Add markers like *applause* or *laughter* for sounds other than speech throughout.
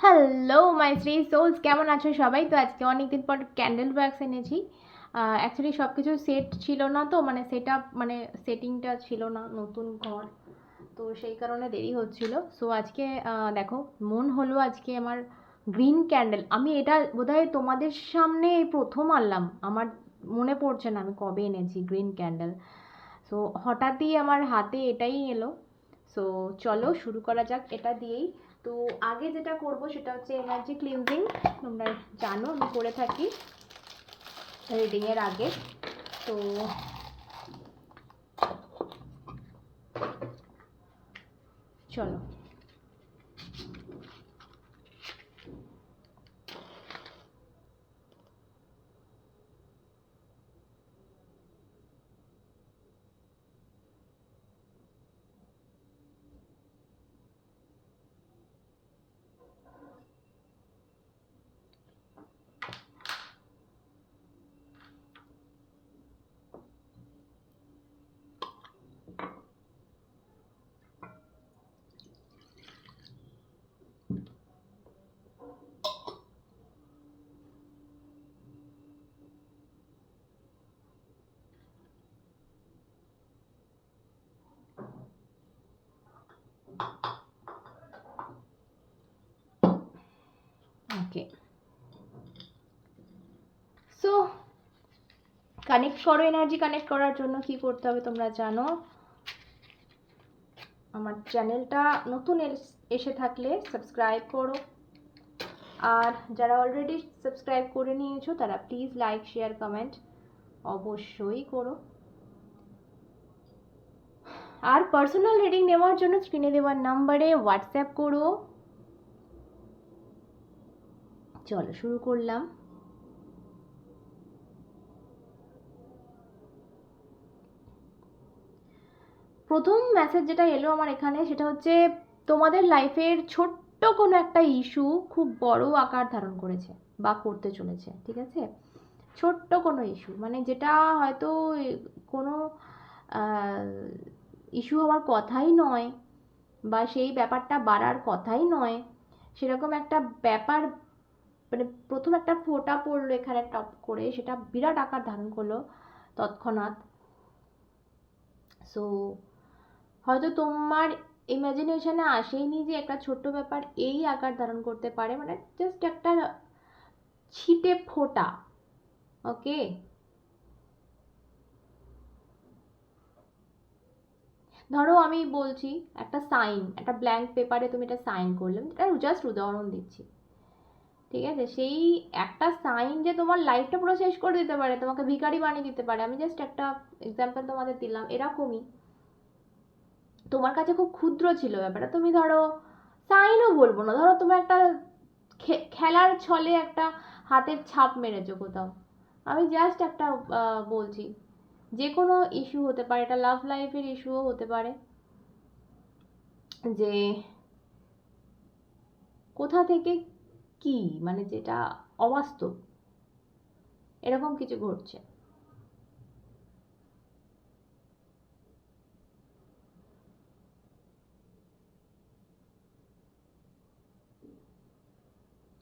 Hello my three sols কেমন আছো সবাই? তো আজকে অনেকদিন পর ক্যান্ডেল ওয়্যাক্স এনেছি। অ্যাকচুয়ালি সব কিছু সেট ছিল না তো মানে সেট মানে সেটিংটা ছিল না, নতুন ঘর। তো সেই কারণে দেরি হচ্ছিল। সো আজকে দেখো, মন হলো আজকে আমার গ্রিন ক্যান্ডেল আমি এটা বোধহয় তোমাদের সামনে প্রথম আনলাম। আমার মনে পড়ছে না আমি কবে এনেছি গ্রিন ক্যান্ডেল সো হঠাৎই আমার হাতে এটাই এলো। সো চলো শুরু করা যাক। এটা দিয়েই তো আগে যেটা করব সেটা হচ্ছে এনার্জি ক্লিনজিং তোমরা জানো, আমি করে থাকি রিডিংয়ের আগে। তো চলো। ওকে। সো কানেক্ট করো এনার্জি কানেক্ট করার জন্য কি করতে হবে তোমরা জানো? আমার চ্যানেলটা নতুন এসে থাকলে সাবস্ক্রাইব করো। আর যারা অলরেডি সাবস্ক্রাইব করে নিয়েছো, তারা প্লিজ লাইক শেয়ার কমেন্ট অবশ্যই করো। আর পার্সোনাল রিডিং নেওয়ার জন্য স্ক্রিনে দেওয়ার নাম্বারে হোয়াটসঅ্যাপ করো। চলো, শুরু করলাম। প্রথম মেসেজ যেটা এলো আমার এখানে, সেটা হচ্ছে, তোমাদের লাইফের ছোট্ট কোনো একটা ইস্যু খুব বড় আকার ধারণ করেছে বা করতে চলেছে, ঠিক আছে? ছোট্ট কোনো ইস্যু মানে যেটা হয়তো কোনো ইস্যু হওয়ার কথাই নয় বা সেই ব্যাপারটা বাড়ার কথাই নয়, সেরকম একটা ব্যাপার মানে প্রথম একটা ফোঁটা পড়ল এখানে টপ করে, সেটা বিরাট আকার ধারণ করল তৎক্ষণাৎ। সো হয়তো তোমার ইমাজিনেশনে আসেইনি যে একটা ছোট্ট ব্যাপার এই আকার ধারণ করতে পারে মানে জাস্ট একটা ছিটে ফোঁটা ওকে ধরো আমি বলছি একটা সাইন একটা ব্ল্যাঙ্ক পেপারে তুমি এটা সাইন করলে এটা জাস্ট উদাহরণ দিচ্ছি। ঠিক আছে? সেই একটা সাইন যে তোমার লাইফটা পুরো শেষ করে দিতে পারে, তোমাকে ভিখারি বানিয়ে দিতে পারে, আমি জাস্ট একটা এক্সাম্পল তোমাদের দিলাম, এরকমই। তোমার কাছে খুব ক্ষুদ্র ছিল ব্যাপারটা, তুমি ধরো সাইনও বলব না, ধরো তোমার একটা খেলার ছলে একটা হাতের ছাপ মেরেছো কোথাও। আমি জাস্ট একটা বলছি যে কোনো ইস্যু হতে পারে, এটা লাভ লাইফের ইস্যুও হতে পারে। যে কোথা থেকে কি? মানে যেটা অবাস্তব। এরকম কিছু ঘটছে।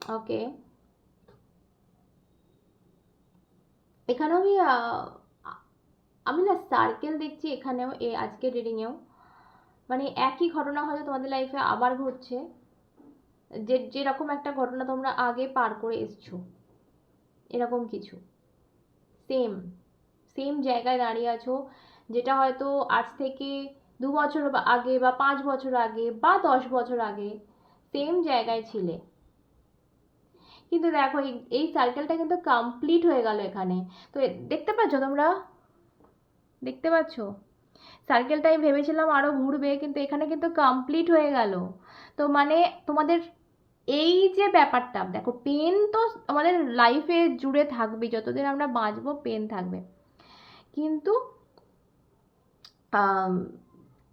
ওকে। এখানে আমি আমি না সার্কেল দেখছি এখানেও, এ, আজকের রিডিংয়েও মানে একই ঘটনা হয়তো তোমাদের লাইফে আবার ঘটছে। যে, যেরকম একটা ঘটনা তোমরা আগে পার করে এসছো, এরকম কিছু। সেম সেম জায়গায় দাঁড়িয়ে আছো, যেটা হয়তো আজ থেকে দু বছর আগে বা পাঁচ বছর আগে বা দশ বছর আগে সেম জায়গায় ছিলে। কিন্তু দেখো, এই সার্কেলটা কিন্তু কমপ্লিট হয়ে গেল এখানে। তো দেখতে পাচ্ছ তোমরা? দেখতে পাচ্ছ? সার্কেলটা আমি ভেবেছিলাম আরও ঘুরবে, কিন্তু এখানে কিন্তু কমপ্লিট হয়ে গেল। তো মানে তোমাদের এই যে ব্যাপারটা, দেখো পেন তো আমাদের লাইফে জুড়ে থাকবে যতদিন আমরা বাঁচবো পেন থাকবে। কিন্তু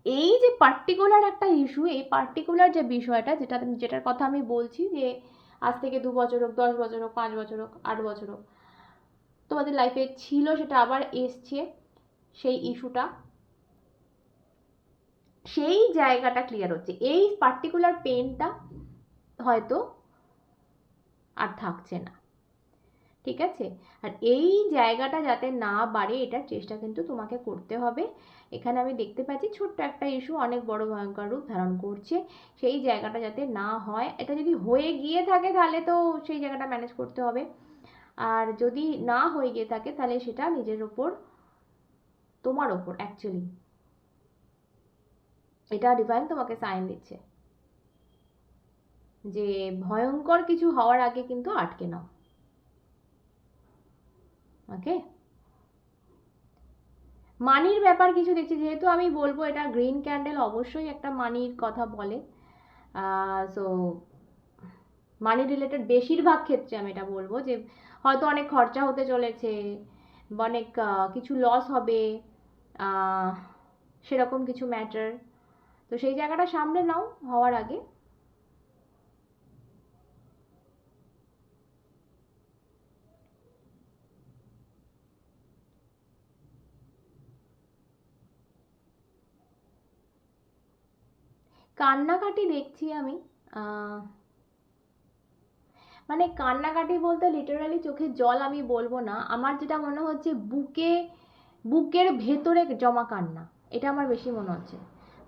এই যে পার্টিকুলার একটা ইস্যু এই পার্টিকুলার যে বিষয়টা, যেটা, যেটার কথা আমি বলছি যে আজ থেকে দু বছর হোক, দশ বছর হোক, পাঁচ বছর হোক, আট বছর হোক, তোমাদের লাইফে ছিল, সেটা আবার এসছে, সেই ইস্যুটা সেই জায়গাটা ক্লিয়ার হচ্ছে। এই পার্টিকুলার পেনটা হয়তো আর থাকছে না। ঠিক আছে? আর এই জায়গাটা যাতে না বাড়ে, এটার চেষ্টা কিন্তু তোমাকে করতে হবে। এখানে আমি দেখতে পাচ্ছি ছোট্ট একটা ইস্যু অনেক বড় ভয়ঙ্কর রূপ ধারণ করছে। সেই জায়গাটা যাতে না হয়, এটা যদি হয়ে গিয়ে থাকে তাহলে তো সেই জায়গাটা ম্যানেজ করতে হবে। আর যদি না হয়ে গিয়ে থাকে তাহলে সেটা নিজের ওপর, তোমার ওপর অ্যাকচুয়ালি এটা ডিভাইন তোমাকে সাইন দিচ্ছে। যে ভয়ঙ্কর কিছু হওয়ার আগে কিন্তু আটকে নাও। ওকে মানির ব্যাপার কিছু দেখছি, যেহেতু আমি বলব এটা গ্রিন ক্যান্ডেল অবশ্যই একটা মানির কথা বলে। সো মানি রিলেটেড বেশিরভাগ ক্ষেত্রে আমি এটা বলব যে, হয়তো অনেক খরচা হতে চলেছে, বা অনেক কিছু লস হবে সেরকম কিছু ম্যাটার তো সেই জায়গাটা সামনে নাও হওয়ার আগে। কান্নাকাটি দেখছি আমি মানে কান্নাকাটি বলতে লিটারালি চোখে জল আমি বলব না। আমার যেটা মনে হচ্ছে বুকে, বুকের ভেতরে জমা কান্না, এটা আমার বেশি মনে হচ্ছে।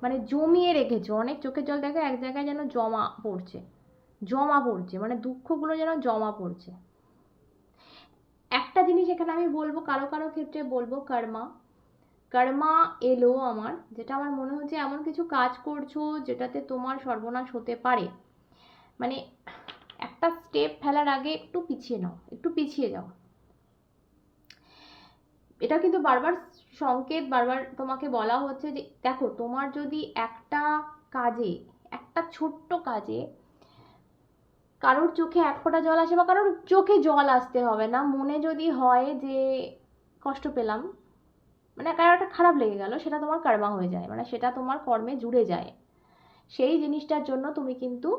মানে জমিয়ে রেখেছে, অনেক চোখের জল দেখে, এক জায়গায় যেন জমা পড়ছে জমা পড়ছে মানে দুঃখগুলো যেন জমা পড়ছে। একটা জিনিস এখানে আমি বলব, কারও কারও ক্ষেত্রে বলব, কর্মা কর্মা এলো আমার, যেটা আমার মনে হচ্ছে এমন কিছু কাজ করছ যেটাতে তোমার সর্বনাশ হতে পারে। মানে একটা স্টেপ ফেলার আগে একটু পিছিয়ে নাও, একটু পিছিয়ে যাও। এটা কিন্তু বারবার সংকেত, বারবার তোমাকে বলা হচ্ছে যে, দেখো, তোমার যদি একটা কাজে, একটা ছোট্ট কাজে কারোর চোখে এক ফোঁটা জল আসে বা কারোর চোখে জল আসতে হবে না, মনে যদি হয় যে কষ্ট পেলাম মানে কারও একটা খারাপ লেগে গেল, সেটা তোমার কর্মা হয়ে যায় মানে সেটা তোমার কর্মে জুড়ে যায়। সেই জিনিসটার জন্য তুমি কিন্তু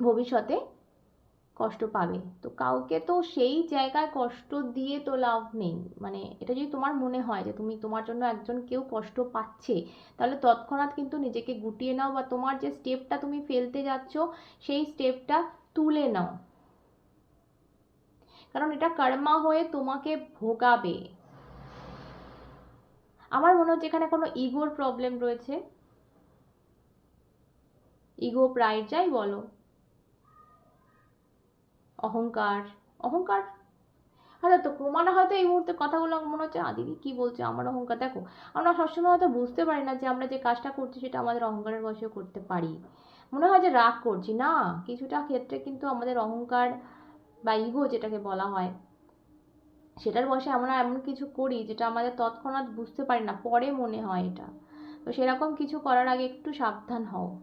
ভবিষ্যতে কষ্ট পাবে। তো কাউকে তো সেই জায়গায় কষ্ট দিয়ে তো লাভ নেই। মানে এটা যদি তোমার মনে হয় যে তুমি তোমার জন্য একজন কেউ কষ্ট পাচ্ছে, তাহলে তৎক্ষণাৎ কিন্তু নিজেকে গুটিয়ে নাও বা তোমার যে স্টেপটা তুমি ফেলতে যাচ্ছ, সেই স্টেপটা তুলে নাও। কারণ এটা কর্মা হয়ে তোমাকে ভোগাবে। আমার মনে হচ্ছে এখানে কোনো ইগোর প্রবলেম রয়েছে। ইগো প্রাইড যাই বলো। অহংকার অহংকার? হয়তো তো প্রমাণে হয়তো এই মুহূর্তে কথাগুলো মনে হচ্ছে আ দিদি কী বলছে? আমার অহংকার? দেখো, আমরা সবসময় হয়তো বুঝতে পারি না যে আমরা যে কাজটা করছি সেটা আমাদের অহংকারের বসেও করতে পারি। মনে হয় যে রাগ করছি। না, কিছুটা ক্ষেত্রে কিন্তু আমাদের অহংকার বা ইগো যেটাকে বলা হয় সেটার বসে আমরা এমন কিছু করি যেটা আমাদের তৎক্ষণাৎ বুঝতে পারি না, পরে মনে হয় এটা। তো সেরকম কিছু করার আগে একটু সাবধান হও।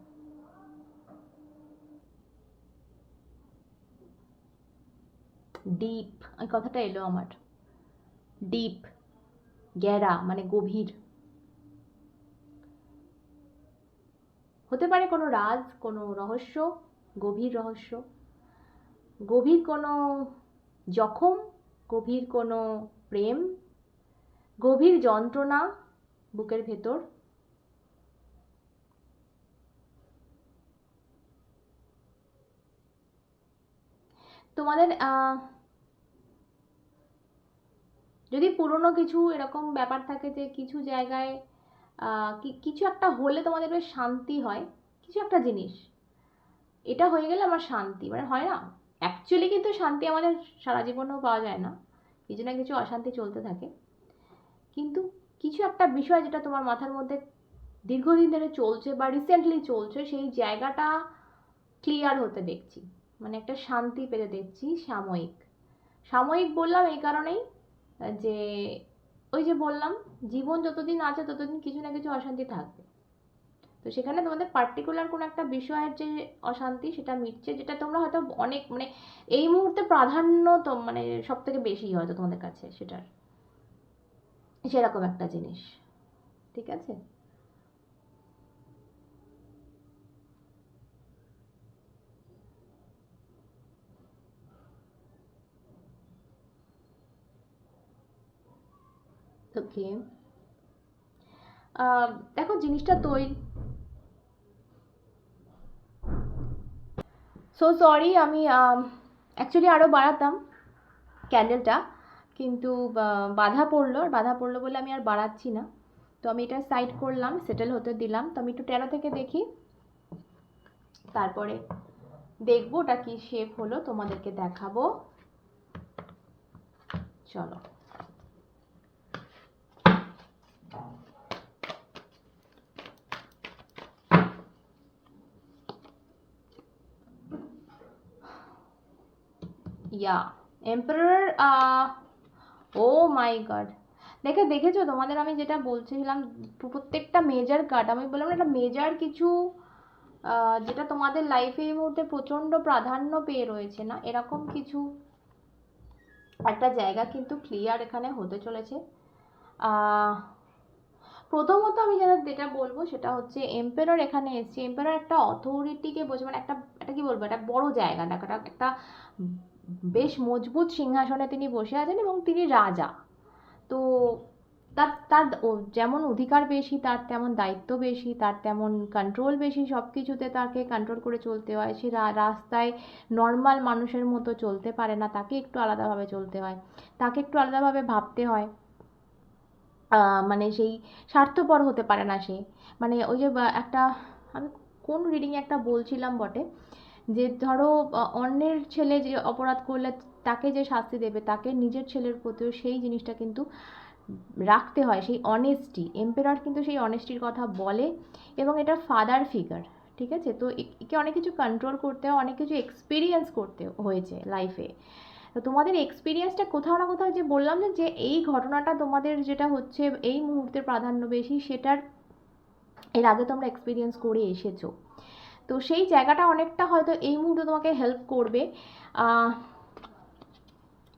ডিপ ওই কথাটা এলো আমার। ডিপ, গ্যারা মানে গভীর। হতে পারে কোনো রাজ, কোনো রহস্য, গভীর রহস্য। গভীর কোনো জখম গভীর কোনো প্রেম? গভীর যন্ত্রণা বুকের ভেতর? তোমাদের যদি পুরনো কিছু এরকম ব্যাপার থাকে যে কিছু জায়গায় কিছু একটা হলে তোমাদের বেশ শান্তি হয়। কিছু একটা জিনিস। এটা হয়ে গেলে আমার শান্তি। মানে হয় না? অ্যাকচুয়ালি কিন্তু শান্তি আমাদের সারা জীবনেও পাওয়া যায় না। কিছু না কিছু অশান্তি চলতে থাকে। কিন্তু কিছু একটা বিষয় যেটা তোমার মাথার মধ্যে দীর্ঘদিন ধরে চলছে বা রিসেন্টলি চলছে, সেই জায়গাটা ক্লিয়ার হতে দেখছি। মানে একটা শান্তি পেতে দেখছি সাময়িক। সাময়িক বললাম এই কারণেই, যে ওই যে বললাম, জীবন যতদিন আছে ততদিন কিছু না কিছু অশান্তি থাকবে। তো সেখানে তোমাদের পার্টিকুলার কোনো একটা বিষয়ের যে অশান্তি সেটা মিটছে, যেটা তোমরা হয়তো অনেক মানে এই মুহূর্তে প্রাধান্য তো মানে সব থেকে বেশি হয়তো তোমাদের কাছে সেটার। সেরকম একটা জিনিস। ঠিক আছে? ওকে দেখো জিনিসটা তৈরি সো সরি আমি অ্যাকচুয়ালি আরও বাড়াতাম ক্যান্ডেলটা কিন্তু বাধা পড়ল, আর বাধা পড়ল বলে আমি আর বাড়াচ্ছি না। তো আমি এটা সাইড করলাম সেটেল হতে দিলাম। তো আমি একটু টেরো থেকে দেখি, তারপরে দেখব ওটা কি শেপ হলো, তোমাদেরকে দেখাবো। চলো। ইয়া এম্পারার ও মাই গড দেখে, দেখেছ? তোমাদের আমি যেটা বলছিলাম প্রত্যেকটা মেজার কার্ড আমি বললাম একটা মেজার কিছু যেটা তোমাদের লাইফে এই মুহূর্তে প্রচণ্ড প্রাধান্য পেয়ে রয়েছে না? এরকম কিছু একটা জায়গা কিন্তু ক্লিয়ার এখানে হতে চলেছে। প্রথমত আমি যেটা যেটা বলব সেটা হচ্ছে এম্পেরর এখানে এসছে। এম্পেরর একটা অথরিটিকে বোঝে মানে একটা একটা কি বলব? একটা বড় জায়গা দেখো একটা বেশ মজবুত সিংহাসনে তিনি বসে আছেন এবং তিনি রাজা। তো তার তার যেমন অধিকার বেশি, তার তেমন দায়িত্ব বেশি, তার তেমন কন্ট্রোল বেশি সব কিছুতে তাকে কন্ট্রোল করে চলতে হয়। সে রাস্তায় নর্মাল মানুষের মতো চলতে পারে না, তাকে একটু আলাদাভাবে চলতে হয়। তাকে একটু আলাদাভাবে ভাবতে হয়। মানে সেই স্বার্থপর হতে পারে না সে। মানে ওই যে একটা, আমি কোন রিডিংয়ে একটা বলছিলাম বটে যে ধরো অন্যের ছেলে যে অপরাধ করলে তাকে যে শাস্তি দেবে, তাকে নিজের ছেলের প্রতিও সেই জিনিসটা কিন্তু রাখতে হয়, সেই অনেস্টি এম্পেরার কিন্তু সেই অনেস্টির কথা বলে এবং এটা ফাদার ফিগার ঠিক আছে? তো একে অনেক কিছু কন্ট্রোল করতে হয়, অনেক কিছু এক্সপিরিয়েন্স করতে হয়েছে লাইফে তো তোমাদের এক্সপিরিয়েন্সটা কোথাও না কোথাও যে বললাম না, যে এই ঘটনাটা তোমাদের যেটা হচ্ছে, এই মুহূর্তে প্রাধান্য বেশি, সেটার এর আগে তোমরা এক্সপিরিয়েন্স করে এসেছ। তো সেই জায়গাটা অনেকটা হয়তো এই মুহূর্তে তোমাকে হেল্প করবে।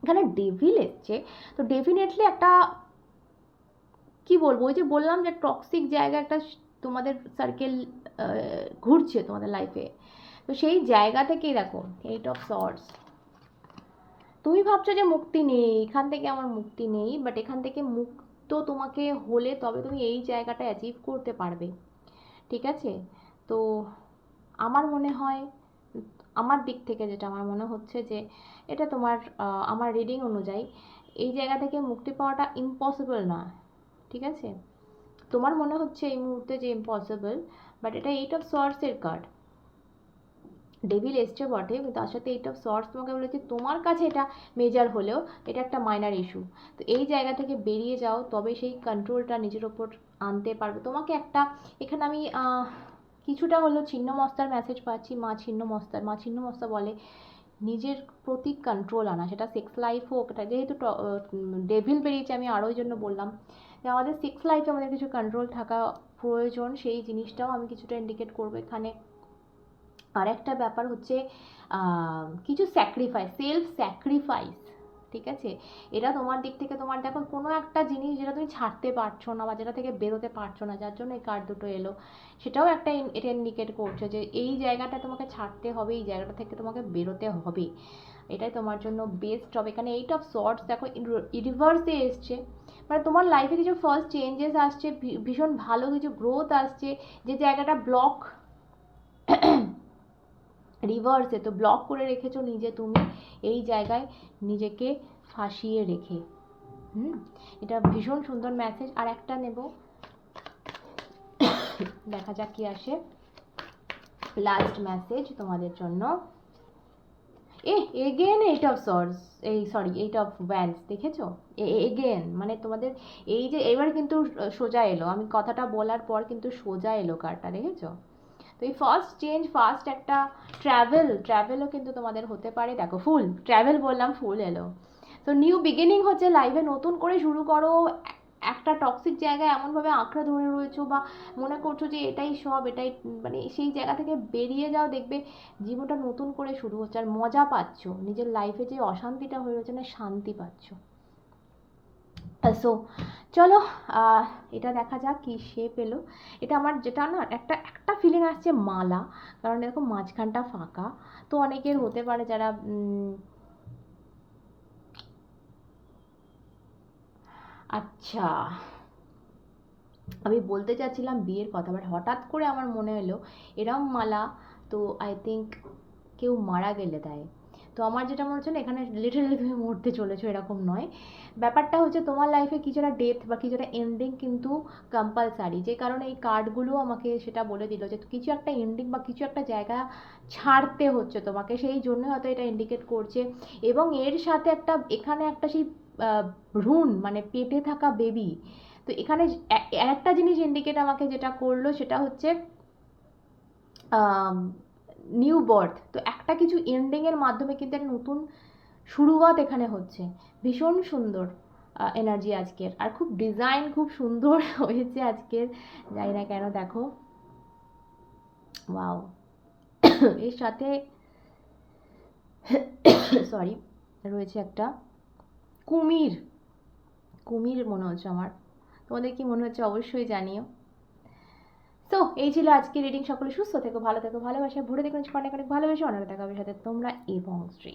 এখানে ডেভিল এসছে। তো ডেফিনেটলি একটা, কি বলব, ওই যে বললাম যে টক্সিক জায়গা একটা তোমাদের সার্কেল ঘুরছে তোমাদের লাইফে তো সেই জায়গা থেকেই দেখো এইট অফ সর্টস তুমি ভাবছ যে মুক্তি নেই, এখান থেকে আমার মুক্তি নেই বাট এখান থেকে মুক্ত তোমাকে হলে তবে তুমি এই জায়গাটা অ্যাচিভ করতে পারবে। ঠিক আছে? তো আমার মনে হয়, আমার দিক থেকে যেটা আমার মনে হচ্ছে যে, এটা তোমার আমার রিডিং অনুযায়ী, এই জায়গা থেকে মুক্তি পাওয়াটা ইম্পসিবল না, ঠিক আছে? তোমার মনে হচ্ছে এই মুহূর্তে যে ইম্পসিবল বাট এটা এইট অফ সর্টসের কার্ড ডেভিল এসছে বটে, কিন্তু তার সাথে এইট অফ সর্টস তোমাকে বলেছে তোমার কাছে এটা মেজার হলেও এটা একটা মাইনার ইস্যু তো এই জায়গা থেকে বেরিয়ে যাও, তবে সেই কন্ট্রোলটা নিজের ওপর আনতে পারবে। তোমাকে একটা, এখানে আমি কিছুটা হলো ছিন্ন মস্তার মেসেজ পাচ্ছি, মা ছিন্ন মস্তার, মা ছিন্ন মস্তা বলে নিজের প্রতি কন্ট্রোল আনা, সেটা সেক্স লাইফ হোক, এটা যেহেতু ডেভিল বেরিয়েছে, আমি আরও জন্য বললাম। যে আমাদের সেক্স লাইফে আমাদের কিছু কন্ট্রোল থাকা প্রয়োজন, সেই জিনিসটাও আমি কিছুটা ইন্ডিকেট করব এখানে। আর একটা ব্যাপার হচ্ছে কিছু স্যাক্রিফাইস সেলফ স্যাক্রিফাইস ঠিক আছে? এটা তোমার দিক থেকে তোমার দেখো কোনো একটা জিনিস যেটা তুমি ছাড়তে পারছ না বা যেটা থেকে বেরোতে পারছ না, যার জন্য এই কার্ড দুটো এলো, সেটাও একটা এটা ইন্ডিকেট করছে যে এই জায়গাটা তোমাকে ছাড়তে হবে, এই জায়গাটা থেকে তোমাকে বেরোতে হবে। এটাই তোমার জন্য বেস্ট হবে এখানে এইট অফ শর্টস দেখো রিভার্সে এসছে। মানে তোমার লাইফে কিছু ফার্স্ট চেঞ্জেস আসছে ভীষণ ভালো কিছু গ্রোথ আসছে, যে জায়গাটা ব্লক রিভার্সে তো ব্লক করে রেখেছো নিজে, তুমি এই জায়গায় নিজেকে ফাঁসিয়ে রেখে। হুম? এটা ভীষণ সুন্দর মেসেজ আর একটা নেব। দেখা যাক কি আসে। লাস্ট মেসেজ তোমাদের জন্য। এ এগেন এইট অফ সর্স এই সরি এইট অফ ব্যান্ডস দেখেছ? এগেন মানে তোমাদের এই যে, এবার কিন্তু সোজা এলো। আমি কথাটা বলার পর কিন্তু সোজা এলো কার্ডটা দেখেছ? তো এই ফার্স্ট চেঞ্জ ফার্স্ট একটা ট্রাভেল ট্রাভেলও কিন্তু তোমাদের হতে পারে। দেখো, ফুল ট্রাভেল বললাম, ফুল এলো। তো নিউ বিগিনিং হচ্ছে লাইফে নতুন করে শুরু করো। একটা টক্সিক জায়গায় এমনভাবে আঁকড়ে ধরে রয়েছো বা মনে করছ যে এটাই সব, এটাই মানে সেই জায়গা থেকে বেরিয়ে যাও, দেখবে জীবনটা নতুন করে শুরু হচ্ছে। আর মজা পাচ্ছ, নিজের লাইফে যে অশান্তিটা হয়ে রয়েছে না শান্তি পাচ্ছ। সো চলো এটা দেখা যাক কি শেপ এলো এটা আমার যেটা না, একটা একটা ফিলিং আসছে মালা, কারণ এরকম মাঝখানটা ফাঁকা। তো অনেকের হতে পারে যারা আচ্ছা আমি বলতে চাচ্ছিলাম বিয়ের কথা বাট হঠাৎ করে আমার মনে এলো, এরম মালা, তো আই থিঙ্ক কেউ মারা গেলে দেয়। তো আমার যেটা মনে হচ্ছে না, এখানে লিটারালি তুমি মরতে চলেছো, এরকম নয়। ব্যাপারটা হচ্ছে তোমার লাইফে কিছুটা ডেথ বা কিছুটা এন্ডিং কিন্তু কম্পালসারি যে কারণে এই কার্ডগুলো আমাকে সেটা বলে দিল যে কিছু একটা এন্ডিং বা কিছু একটা জায়গা ছাড়তে হচ্ছে তোমাকে, সেই জন্য হয়তো এটা ইন্ডিকেট করছে। এবং এর সাথে একটা, এখানে একটা সেই ভ্রূণ মানে পেটে থাকা বেবি তো এখানে একটা জিনিস ইন্ডিকেট আমাকে যেটা করল সেটা হচ্ছে নিউ বার্থ তো একটা কিছু এন্ডিংয়ের মাধ্যমে কিন্তু একটা নতুন শুরুয়াত এখানে হচ্ছে। ভীষণ সুন্দর এনার্জি আজকের। আর খুব ডিজাইন খুব সুন্দর *laughs* হয়েছে আজকের জানি না কেন দেখো। ওয়াও *coughs* এর সাথে *coughs* সরি রয়েছে একটা কুমির। কুমির মনে হচ্ছে আমার। তোমাদের কি মনে হচ্ছে অবশ্যই জানিও। তো এই ছিল আজকে রিডিং সকলে সুস্থ থেকো, ভালো থেকো ভালোবাসায় ভরে দেখুন অনেক অনেক ভালোবেসে অনেক দেখা সাথে তোমরা এবং শ্রী।